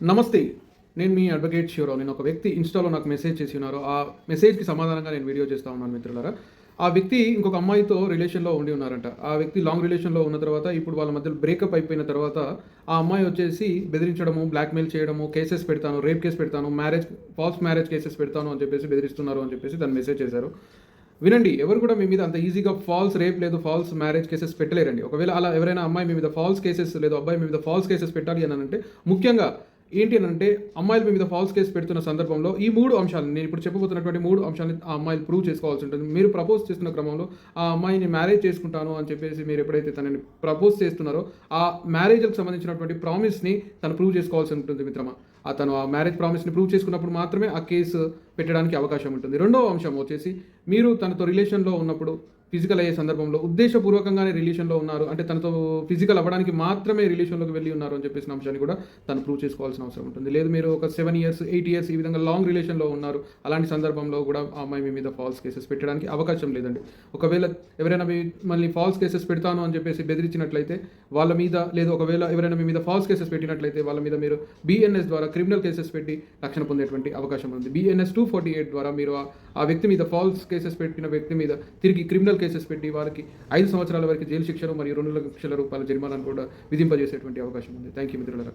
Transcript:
నమస్తే నేను మీ అడ్వకేట్ శివరావు. నేను ఒక వ్యక్తి ఇన్స్టాలో నాకు మెసేజ్ చేసి ఉన్నారు. ఆ మెసేజ్కి సమాధానంగా నేను వీడియో చేస్తా ఉన్నాను మిత్రులారా. ఆ వ్యక్తి ఇంకొక అమ్మాయితో రిలేషన్లో ఉండి ఉన్నారంట. ఆ వ్యక్తి లాంగ్ రిలేషన్లో ఉన్న తర్వాత ఇప్పుడు వాళ్ళ మధ్యలో బ్రేకప్ అయిపోయిన తర్వాత ఆ అమ్మాయి వచ్చేసి బెదిరించడము బ్లాక్మెయిల్ చేయడము కేసెస్ పెడతాను రేప్ కేసు పెడతాను మ్యారేజ్ ఫాల్స్ మ్యారేజ్ కేసెస్ పెడతాను అని చెప్పేసి బెదిరిస్తున్నారు అని చెప్పేసి తను మెసేజ్ చేశారు. వినండి ఎవరు కూడా మీ మీద అంత ఈజీగా ఫాల్స్ రేప్ లేదు ఫాల్స్ మ్యారేజ్ కేసెస్ పెట్టలేరండి. ఒకవేళ అలా ఎవరైనా అమ్మాయి మీ మీద ఫాల్స్ కేసెస్ లేదు అబ్బాయి మీ మీద ఫాల్స్ కేసెస్ పెట్టాలి అని అంటే ముఖ్యంగా ఏంటి అని అంటే అమ్మాయిల మీద ఫాల్స్ కేసు పెడుతున్న సందర్భంలో ఈ మూడు అంశాలు నేను ఇప్పుడు చెప్పబోతున్నటువంటి మూడు అంశాలని ఆ అమ్మాయిలు ప్రూవ్ చేసుకోవాల్సి ఉంటుంది. మీరు ప్రపోజ్ చేస్తున్న క్రమంలో ఆ అమ్మాయిని మ్యారేజ్ చేసుకుంటాను అని చెప్పేసి మీరు ఎప్పుడైతే తనని ప్రపోజ్ చేస్తున్నారో ఆ మ్యారేజ్కి సంబంధించినటువంటి ప్రామిస్ని తను ప్రూవ్ చేసుకోవాల్సి ఉంటుంది మిత్రమా. అతను ఆ మ్యారేజ్ ప్రామిస్ని ప్రూవ్ చేసుకున్నప్పుడు మాత్రమే ఆ కేసు పెట్టడానికి అవకాశం ఉంటుంది. రెండవ అంశం వచ్చేసి మీరు తనతో రిలేషన్లో ఉన్నప్పుడు ఫిజికల్ అయ్యే సందర్భంలో ఉద్దేశపూర్వకంగానే రిలేషన్లో ఉన్నారు. అంటే తనతో ఫిజికల్ అవ్వడానికి మాత్రమే రిలేషన్లోకి వెళ్ళి ఉన్నారు అని చెప్పేసిన అంశాన్ని కూడా తను ప్రూవ్ చేసుకోవాల్సిన అవసరం ఉంటుంది. లేదు మీరు ఒక సెవెన్ ఇయర్స్ ఎయిట్ ఇయర్స్ ఈ విధంగా లాంగ్ రిలేషన్లో ఉన్నారు. అలాంటి సందర్భంలో కూడా ఆ అమ్మాయి మీ మీద ఫాల్స్ కేసెస్ పెట్టడానికి అవకాశం లేదండి. ఒకవేళ ఎవరైనా మీ మళ్ళీ ఫాల్స్ కేసెస్ పెడతాను అని చెప్పేసి బెదిరించినట్లయితే వాళ్ళ మీద లేదు ఒకవేళ ఎవరైనా మీ మీద ఫాల్స్ కేసెస్ పెట్టినట్లయితే వాళ్ళ మీద మీరు బిఎన్ఎస్ ద్వారా క్రిమినల్ కేసెస్ పెట్టి రక్షణ పొందేటువంటి అవకాశం ఉంది. బిఎన్ఎస్ టూ ఫార్టీ ఎయిట్ ద్వారా మీరు ఆ- ఆ వ్యక్తి మీద ఫాల్స్ కేసెస్ పెట్టిన వ్యక్తి మీద తిరిగి క్రిమినల్ కేసెస్ పెట్టి వారికి ఐదు సంవత్సరాల వరకు జైలు శిక్షను మరియు రెండు లక్షల రూపాయల జరిమానాను కూడా విధింపజేసేటువంటి అవకాశం ఉంది. థ్యాంక్ యూ మిత్రులారా.